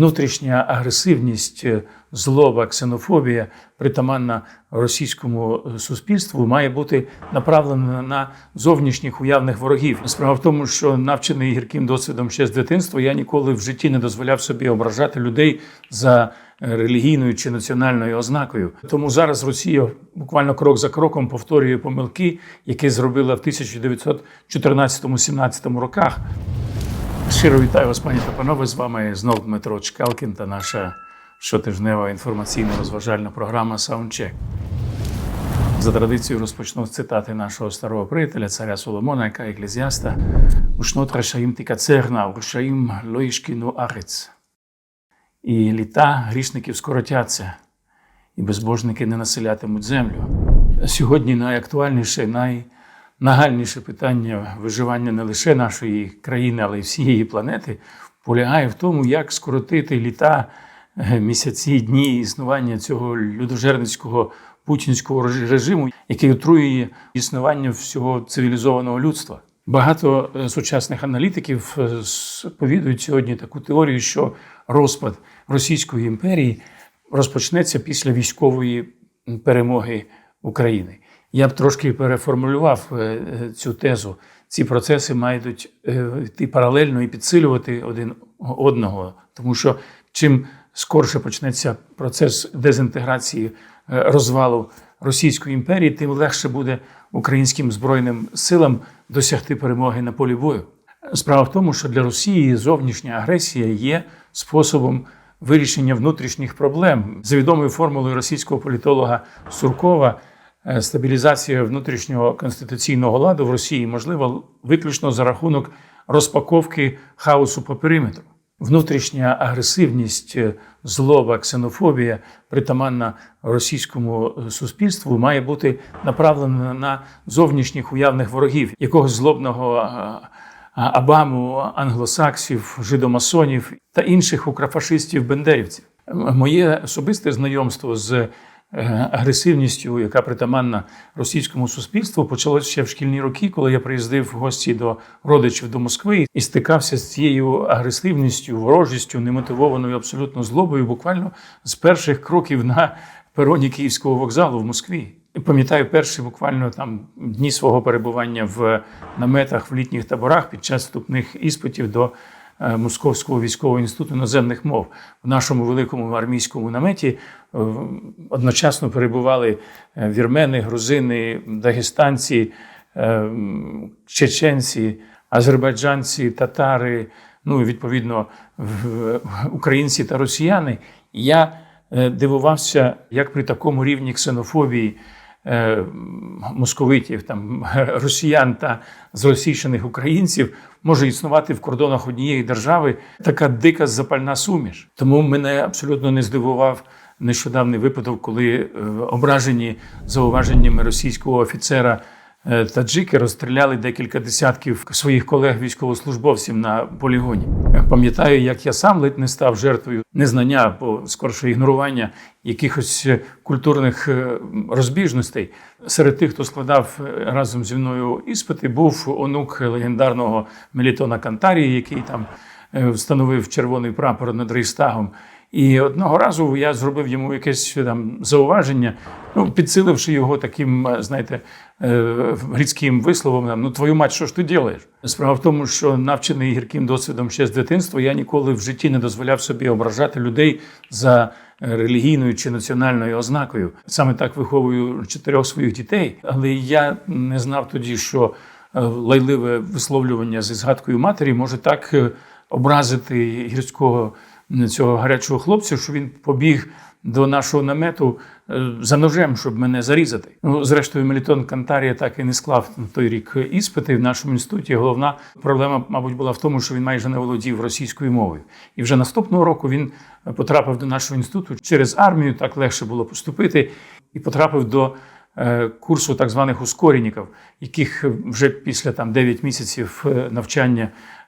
внутрішня агресивність, е, злоба, ксенофобія, притаманна російському е, суспільству, має бути направлена на зовнішніх уявних ворогів. Справа в тому, що навчений гірким досвідом ще з дитинства, я ніколи в житті не дозволяв собі ображати людей за е, релігійною чи національною ознакою. Тому зараз Росія буквально крок за кроком повторює помилки, які зробила в 1914-17 роках. Щиро вітаю вас, пані та панове. З вами знов Дмитро Чкалкін та наша щотижнева інформаційно-розважальна програма Саундчек. За традицією розпочну з цитати нашого старого приятеля, царя Соломона, яка еклезіаста «Ушнот рашаїм тікацерна, уршаїм лоїшкіну арец». І літа грішників скоротяться, і безбожники не населятимуть землю. Сьогодні найактуальніше, найнагальніше питання виживання не лише нашої країни, але й всієї планети полягає в тому, як скоротити літа, е, місяці, дні існування цього людожерницького путінського режиму, який отруює існування всього цивілізованого людства. Багато е, сучасних аналітиків е, сповідують сьогодні таку теорію, що розпад Російської імперії розпочнеться після військової перемоги України. Я б трошки переформулював е, цю тезу. Ці процеси мають йти паралельно і підсилювати один одного, тому що чим скорше почнеться процес дезінтеграції розвалу Російської імперії, тим легше буде українським збройним силам досягти перемоги на полі бою. Справа в тому, що для Росії зовнішня агресія є способом вирішення внутрішніх проблем. За відомою формулою російського політолога Суркова, е, стабілізація внутрішнього конституційного ладу в Росії можлива виключно за рахунок розпаковки хаосу по периметру. Внутрішня агресивність, е, злоба, ксенофобія, притаманна російському суспільству, має бути направлена на зовнішніх уявних ворогів, якогось злобного е, Абаму, англосаксів, жидомасонів та інших укрофашистів-бендерівців. Моє особисте знайомство з Е, агресивністю, яка притаманна російському суспільству, почалося ще в шкільні роки, коли я приїздив в гості до родичів до Москви і стикався з цією агресивністю, ворожістю, немотивованою абсолютно злобою, буквально з перших кроків на пероні Київського вокзалу в Москві. Пам'ятаю перші буквально там дні свого перебування в наметах в літніх таборах під час вступних іспитів до Е, Московського військового інституту іноземних мов в нашому великому армійському наметі е, одночасно перебували е, вірмени, грузини, дагестанці, чеченці, азербайджанці, татари, ну і відповідно українці та росіяни. Я дивувався, як при такому рівні ксенофобії. Е, московитів, там росіян та зросійщених українців може існувати в кордонах однієї держави така дика запальна суміш. Тому мене абсолютно не здивував нещодавний випадок, коли е, ображені зауваженнями російського офіцера. Е, таджики розстріляли декілька десятків своїх колег-військовослужбовців на полігоні. Пам'ятаю, як я сам ледь не став жертвою незнання або скорше ігнорування якихось культурних е, розбіжностей. Серед тих, хто складав е, разом зі мною іспити, був онук легендарного Мелітона Кантарії, який там встановив червоний прапор над Рейстагом. І одного разу я зробив йому якесь там зауваження, ну підсиливши його таким, знаєте, грецьким висловом. Ну, твою мать, що ж ти робиш? Справа в тому, що навчений гірким досвідом ще з дитинства, я ніколи в житті не дозволяв собі ображати людей за релігійною чи національною ознакою. Саме так виховую чотирьох своїх дітей. Але я не знав тоді, що е, лайливе висловлювання зі згадкою матері може так е, образити гірського цього гарячого хлопця, що він побіг до нашого намету е, за ножем, щоб мене зарізати. Ну, зрештою, Мелітон Кантарія так і не склав на той рік іспити в нашому інституті. Головна проблема, мабуть, була в тому, що він майже не володів російською мовою. І вже наступного року він потрапив до нашого інституту через армію. Так легше було поступити, і потрапив до. Е, курсу так званих ускорініків, яких вже після там 9 місяців е, навчання Е,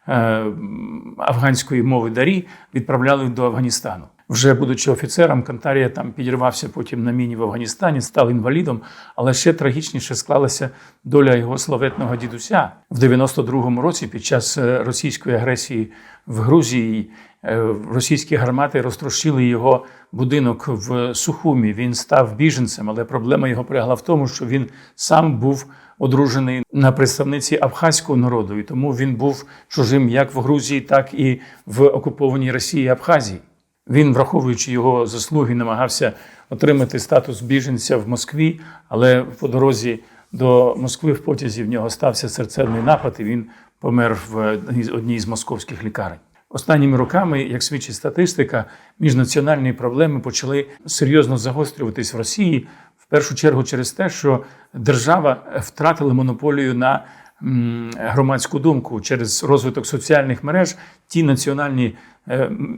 афганської мови дарі відправляли до Афганістану. Вже будучи офіцером, Кантарія там підірвався потім на міні в Афганістані, став інвалідом, але ще трагічніше склалася доля його славетного дідуся в 92-му році під час е, російської агресії в Грузії. Е, російські гармати розтрощили його будинок в Сухумі. Він став біженцем, але проблема його полягала в тому, що він сам був одружений на представниці абхазького народу, і тому він був чужим як в Грузії, так і в окупованій Росії Абхазії. Він, враховуючи його заслуги, намагався отримати статус біженця в Москві, але по дорозі до Москви в потязі в нього стався серцевий напад, і він помер в одній з московських лікарень. Останніми роками, як свідчить статистика, міжнаціональні проблеми почали серйозно загострюватись в Росії. В першу чергу через те, що держава втратила монополію на громадську думку через розвиток соціальних мереж. Ті національні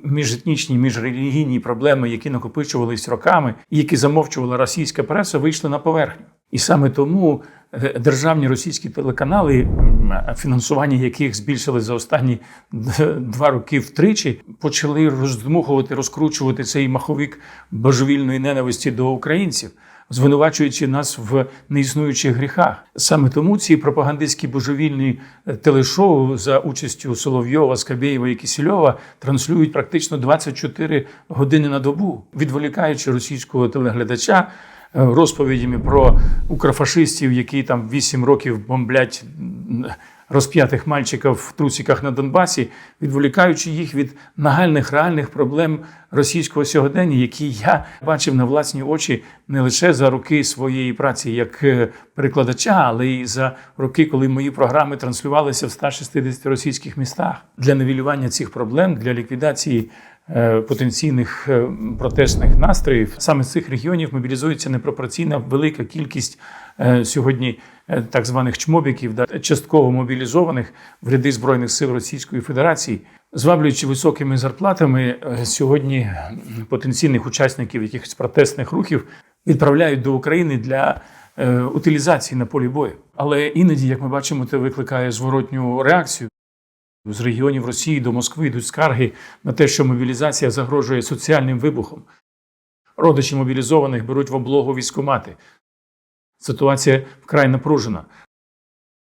міжетнічні, міжрелігійні проблеми, які накопичувались роками, і які замовчувала російська преса, вийшли на поверхню. І саме тому е, державні російські телеканали, фінансування яких збільшили за останні два роки втричі, почали роздмухувати, розкручувати цей маховик божевільної ненависті до українців, звинувачуючи нас в неіснуючих гріхах. Саме тому ці пропагандистські божевільні е, телешоу за участю Соловйова, Скабєєва і Кисельова транслюють практично 24 години на добу, відволікаючи російського телеглядача е, розповідями про укрофашистів, які там 8 років бомблять розп'ятих мальчиків в трусиках на Донбасі, відволікаючи їх від нагальних реальних проблем російського сьогодення, які я бачив на власні очі не лише за роки своєї праці як е, перекладача, але й за роки, коли мої програми транслювалися в 160 російських містах. Для невілювання цих проблем, для ліквідації потенційних е, протестних настроїв. Саме з цих регіонів мобілізується непропорційна велика кількість е, сьогодні е, так званих чмобіків, да, частково мобілізованих в ряди Збройних сил Російської Федерації, зваблюючи високими зарплатами, е, сьогодні потенційних учасників якихось протестних рухів відправляють до України для е, утилізації на полі бою. Але іноді, як ми бачимо, це викликає зворотню реакцію. З регіонів Росії до Москви йдуть скарги на те, що мобілізація загрожує соціальним вибухом. Родичі мобілізованих беруть в облогу військомати. Ситуація вкрай напружена.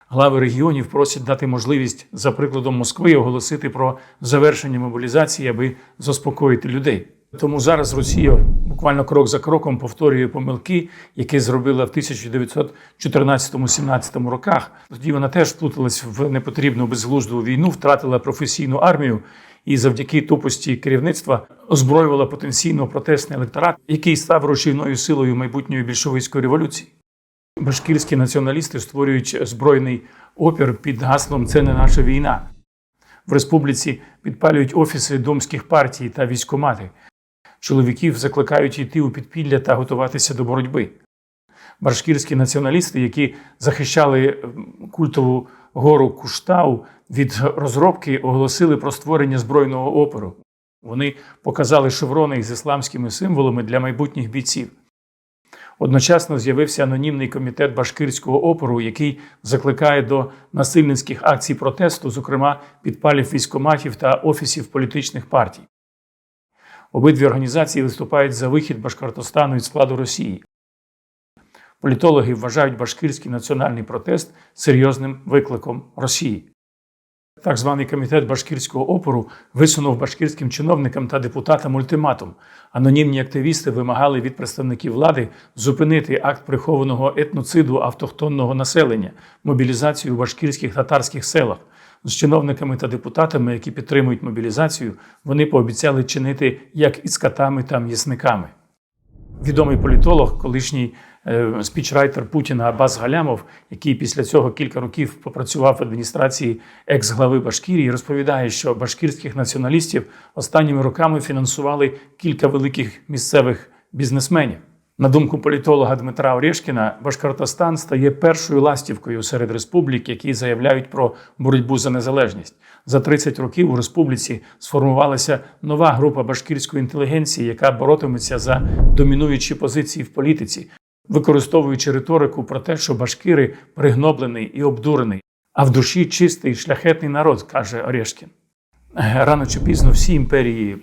Глави регіонів просять дати можливість, за прикладом Москви, оголосити про завершення мобілізації, аби заспокоїти людей. Тому зараз Росія буквально крок за кроком повторює помилки, які зробила в 1914-17 роках. Тоді вона теж вплуталась в непотрібну безглузду війну, втратила професійну армію і завдяки тупості керівництва озброювала потенційно протестний електорат, який став рушійною силою майбутньої більшовицької революції. Башкірські націоналісти створюють збройний опір під гаслом Це не наша війна. В республіці підпалюють офіси домських партій та військомати. Чоловіків закликають йти у підпілля та готуватися до боротьби. Башкірські націоналісти, які захищали культову гору Куштау від розробки, оголосили про створення збройного опору. Вони показали шеврони з ісламськими символами для майбутніх бійців. Одночасно з'явився анонімний комітет башкирського опору, який закликає до насильницьких акцій протесту, зокрема підпалів військоматів та офісів політичних партій. Обидві організації виступають за вихід Башкортостану із складу Росії. Політологи вважають башкирський національний протест серйозним викликом Росії. Так званий комітет башкирського опору висунув башкирським чиновникам та депутатам ультиматум. Анонімні активісти вимагали від представників влади зупинити акт прихованого етноциду автохтонного населення, мобілізацію у башкирських татарських селах. З чиновниками та депутатами, які підтримують мобілізацію, вони пообіцяли чинити як із катами та м'ясниками. Відомий політолог, колишній е, спічрайтер Путіна Абаз Галямов, який після цього кілька років попрацював в адміністрації екс-глави Башкірії, розповідає, що башкірських націоналістів останніми роками фінансували кілька великих місцевих бізнесменів. На думку політолога Дмитра Орешкіна, Башкортостан стає першою ластівкою серед республік, які заявляють про боротьбу за незалежність. За 30 років у республіці сформувалася нова група башкирської інтелігенції, яка боротиметься за домінуючі позиції в політиці, використовуючи риторику про те, що башкири пригноблений і обдурений, а в душі чистий шляхетний народ, каже Орешкін. Рано чи пізно всі імперії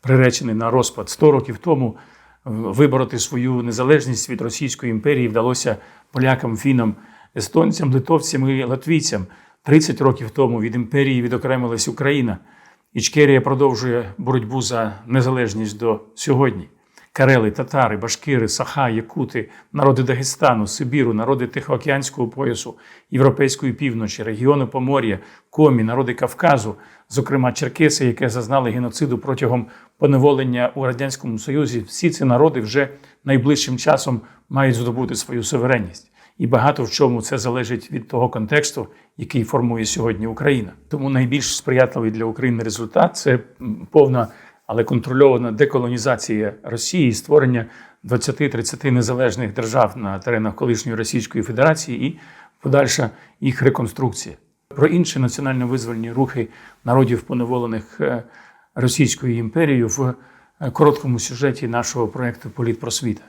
приречені на розпад 100 років тому вибороти свою незалежність від Російської імперії вдалося полякам, фінам, естонцям, литовцям і латвійцям. 30 років тому від імперії відокремилась Україна. Ічкерія продовжує боротьбу за незалежність до сьогодні. Карели, татари, башкири, саха, якути, народи Дагестану, Сибіру, народи Тихоокеанського поясу, Європейської півночі, регіону Помор'я, Комі, народи Кавказу, зокрема Черкеси, які зазнали геноциду протягом поневолення у радянському Союзі. Всі ці народи вже найближчим часом мають здобути свою суверенність. І багато в чому це залежить від того контексту, який формує сьогодні Україна. Тому найбільш сприятливий для України результат це повна, але контрольована деколонізація Росії, створення 20-30 незалежних держав на теренах колишньої Російської Федерації і подальша їх реконструкція. Про інші національно-визвольні рухи народів, поневолених е, Російською імперією, в е, короткому сюжеті нашого проєкту Політпросвіта.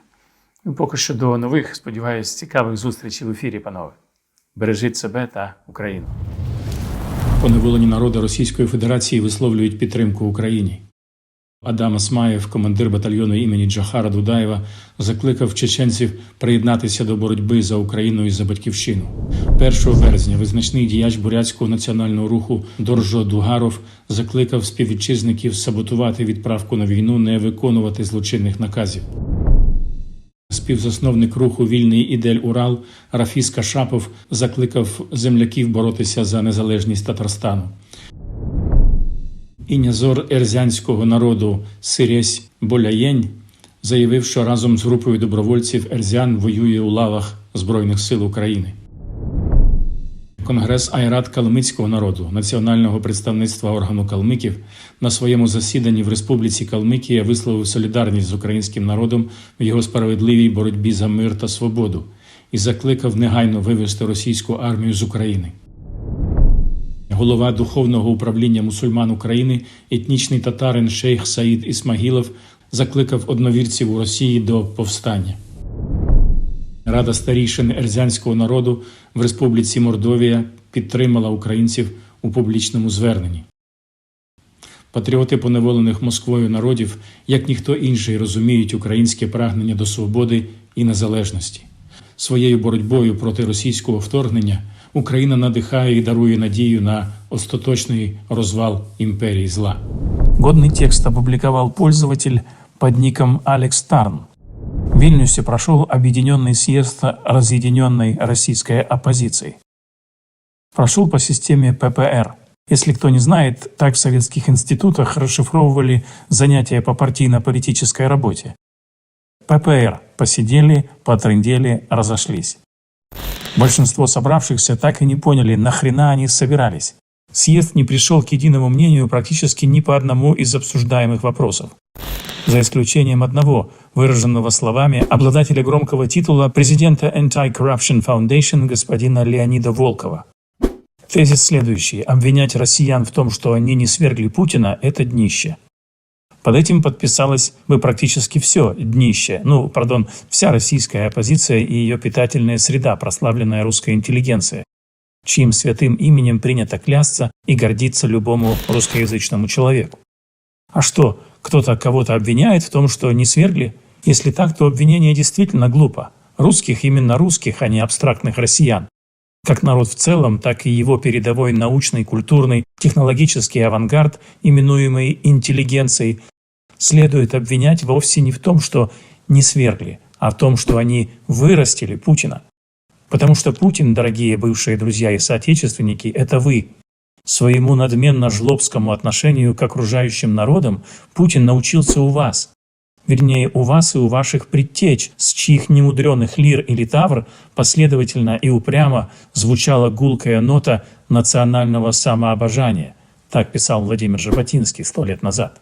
Ну, поки що до нових, сподіваюся, цікавих зустрічей в ефірі, панове. Бережіть себе та Україну. Поневолені народи Російської Федерації висловлюють підтримку Україні. Адам Асмаєв, командир батальйону імені Джахара Дудаєва, закликав чеченців приєднатися до боротьби за Україну і за батьківщину. 1 березня визначний діяч бурятського національного руху Доржо Дугаров закликав співвітчизників саботувати відправку на війну, не виконувати злочинних наказів. Співзасновник руху Вільний ідель Урал Рафіс Кашапов закликав земляків боротися за незалежність Татарстану. Інязор ерзянського народу Сирєсь Боляєнь заявив, що разом з групою добровольців Ерзян воює у лавах Збройних сил України. Конгрес Айрат Калмицького народу національного представництва органу калмиків на своєму засіданні в Республіці Калмикія висловив солідарність з українським народом в його справедливій боротьбі за мир та свободу і закликав негайно вивести російську армію з України. Голова духовного управління мусульман України, етнічний татарин Шейх Саїд Ісмагілов, закликав одновірців у Росії до повстання. Рада старішин ерзянського народу в Республіці Мордовія підтримала українців у публічному зверненні. Патріоти поневолених Москвою народів, як ніхто інший, розуміють українське прагнення до свободи і незалежності. Своєю боротьбою проти російського вторгнення Україна надихає і дарує надію на остаточний розвал імперії зла. Годный текст опубликовал пользователь под ником Алекс Тарн. В Вильнюсе прошел объединенный съезд разъединенной российской оппозиции. Прошел по системе ППР. Если кто не знает, так в советских институтах расшифровывали занятия по партийно-политической работе. ППР – посидели, потрындели, разошлись. Большинство собравшихся так и не поняли, нахрена они собирались. Съезд не пришел к единому мнению практически ни по одному из обсуждаемых вопросов. За исключением одного, выраженного словами обладателя громкого титула президента Anti-Corruption Foundation господина Леонида Волкова. Тезис следующий. Обвинять россиян в том, что они не свергли Путина – это днище. Под этим подписалось бы практически все днище, ну, пардон, вся российская оппозиция и ее питательная среда, прославленная русская интеллигенция, чьим святым именем принято клясться и гордиться любому русскоязычному человеку. А что, кто-то кого-то обвиняет в том, что не свергли? Если так, то обвинение действительно глупо. Русских именно русских, а не абстрактных россиян. Как народ в целом, так и его передовой научный, культурный, технологический авангард, именуемый интеллигенцией, следует обвинять вовсе не в том, что не свергли, а в том, что они вырастили Путина. Потому что Путин, дорогие бывшие друзья и соотечественники, это вы. Своему надменно-жлобскому отношению к окружающим народам Путин научился у вас. Вернее, у вас и у ваших предтеч, с чьих немудреных лир или тавр последовательно и упрямо звучала гулкая нота национального самообожания. Так писал Владимир Жаботинский сто лет назад.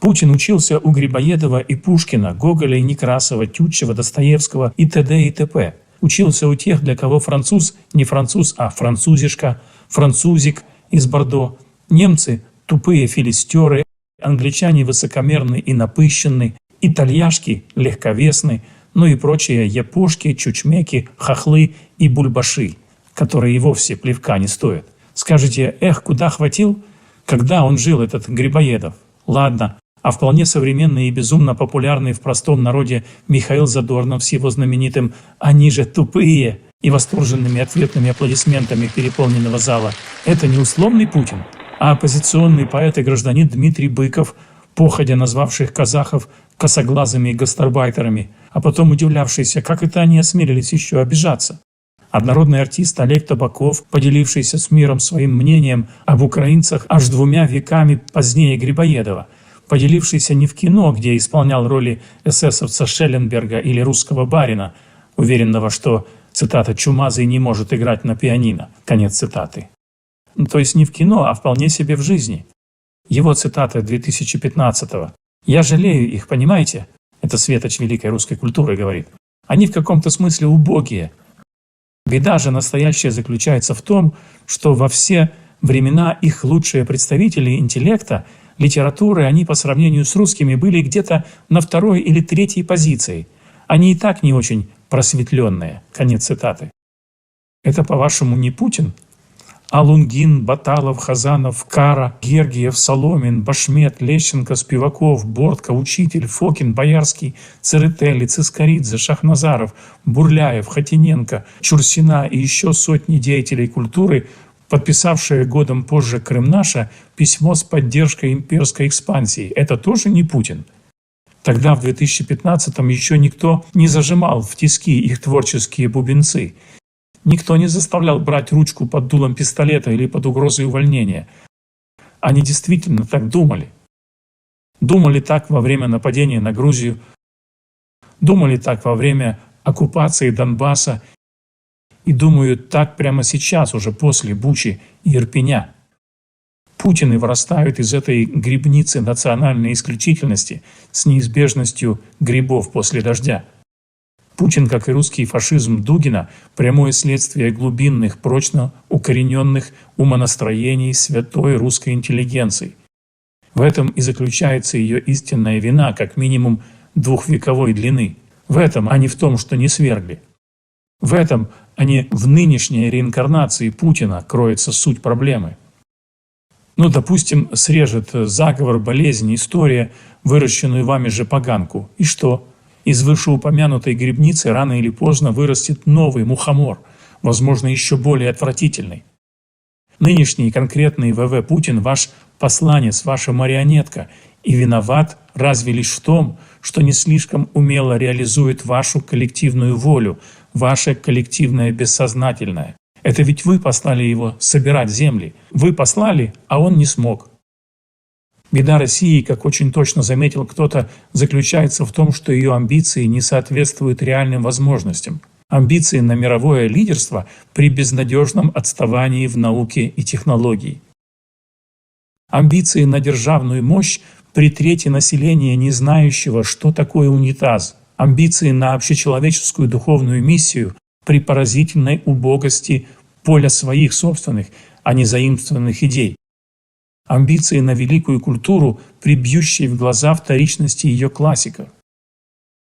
Путин учился у Грибоедова и Пушкина, Гоголя и Некрасова, Тютчева, Достоевского и т.д. и т.п. Учился у тех, для кого француз не француз, а французишка, французик из Бордо. Немцы – тупые филистеры, англичане высокомерны и напыщенны, итальяшки – легковесны, ну и прочие япошки, чучмеки, хохлы и бульбаши, которые и вовсе плевка не стоят. Скажете, эх, куда хватил? Когда он жил, этот Грибоедов? Ладно, а вполне современный и безумно популярный в простом народе Михаил Задорнов с его знаменитым «Они же тупые!» и восторженными ответными аплодисментами переполненного зала – это не условный Путин, а оппозиционный поэт и гражданин Дмитрий Быков, походя назвавших казахов косоглазыми гастарбайтерами, а потом удивлявшийся, как это они осмелились еще обижаться. Однородный артист Олег Табаков, поделившийся с миром своим мнением об украинцах аж двумя веками позднее Грибоедова, поделившийся не в кино, где исполнял роли эсэсовца Шелленберга или русского барина, уверенного, что, цитата, «чумазый не может играть на пианино», конец цитаты. Ну, То есть не в кино, а вполне себе в жизни. Его цитата 2015-го. «Я жалею их, понимаете?» Это светоч великой русской культуры говорит. Они в каком-то смысле убогие. Беда же настоящая заключается в том, что во все времена их лучшие представители интеллекта, литературы, они по сравнению с русскими были где-то на второй или третьей позиции. Они и так не очень просветленные. Конец цитаты. Это, по-вашему, не Путин? А Лунгин, Баталов, Хазанов, Кара, Гергиев, Соломин, Башмет, Лещенко, Спиваков, Бортко, Учитель, Фокин, Боярский, Церетели, Цискоридзе, Шахназаров, Бурляев, Хатиненко, Чурсина и еще сотни деятелей культуры, подписавшие годом позже Крым наша письмо с поддержкой имперской экспансии. Это тоже не Путин. Тогда, в 2015-м, еще никто не зажимал в тиски их творческие бубенцы. Никто не заставлял брать ручку под дулом пистолета или под угрозой увольнения. Они действительно так думали. Думали так во время нападения на Грузию, думали так во время оккупации Донбасса и думают так прямо сейчас, уже после Бучи и Ирпеня. Путины вырастают из этой грибницы национальной исключительности с неизбежностью грибов после дождя. Путин, как и русский фашизм Дугина, прямое следствие глубинных, прочно укорененных умонастроений святой русской интеллигенции. В этом и заключается ее истинная вина, как минимум двухвековой длины. В этом, а не в том, что не свергли. В этом, а не в нынешней реинкарнации Путина, кроется суть проблемы. Ну, допустим, срежет заговор, болезнь, история, выращенную вами же поганку. И что? Из вышеупомянутой грибницы рано или поздно вырастет новый мухомор, возможно, еще более отвратительный. Нынешний конкретный ВВ Путин – ваш посланец, ваша марионетка, и виноват разве лишь в том, что не слишком умело реализует вашу коллективную волю, ваше коллективное бессознательное. Это ведь вы послали его собирать земли. Вы послали, а он не смог. Беда России, как очень точно заметил кто-то, заключается в том, что ее амбиции не соответствуют реальным возможностям. Амбиции на мировое лидерство при безнадежном отставании в науке и технологии. Амбиции на державную мощь при трети населения, не знающего, что такое унитаз. Амбиции на общечеловеческую духовную миссию при поразительной убогости поля своих собственных, а не заимствованных идей амбиции на великую культуру, прибьющей в глаза вторичности ее классиков.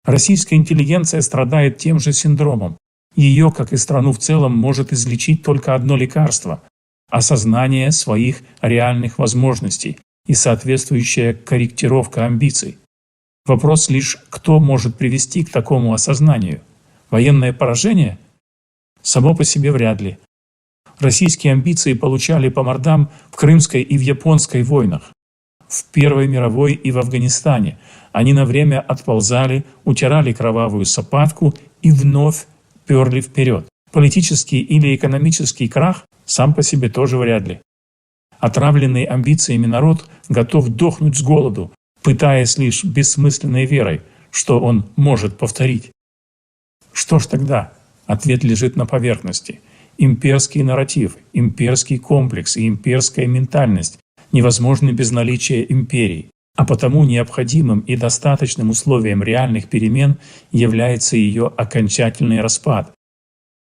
Российская интеллигенция страдает тем же синдромом. Ее, как и страну в целом, может излечить только одно лекарство – осознание своих реальных возможностей и соответствующая корректировка амбиций. Вопрос лишь, кто может привести к такому осознанию. Военное поражение? Само по себе вряд ли. Российские амбиции получали по мордам в Крымской и в Японской войнах, в Первой мировой и в Афганистане. Они на время отползали, утирали кровавую сапатку и вновь перли вперед. Политический или экономический крах сам по себе тоже вряд ли. Отравленный амбициями народ готов дохнуть с голоду, пытаясь лишь бессмысленной верой, что он может повторить. Что ж тогда? Ответ лежит на поверхности – Имперский нарратив, имперский комплекс и имперская ментальность невозможны без наличия империи, а потому необходимым и достаточным условием реальных перемен является ее окончательный распад,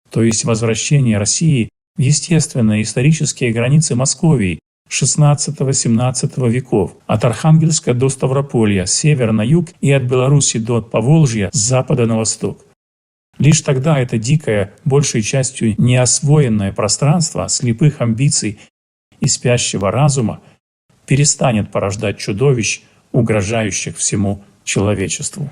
то есть возвращение России в естественные исторические границы Московии XVI-XVII веков, от Архангельска до Ставрополья, с севера на юг и от Беларуси до Поволжья, с запада на восток. Лишь тогда это дикое, большей частью неосвоенное пространство слепых амбиций и спящего разума перестанет порождать чудовищ, угрожающих всему человечеству.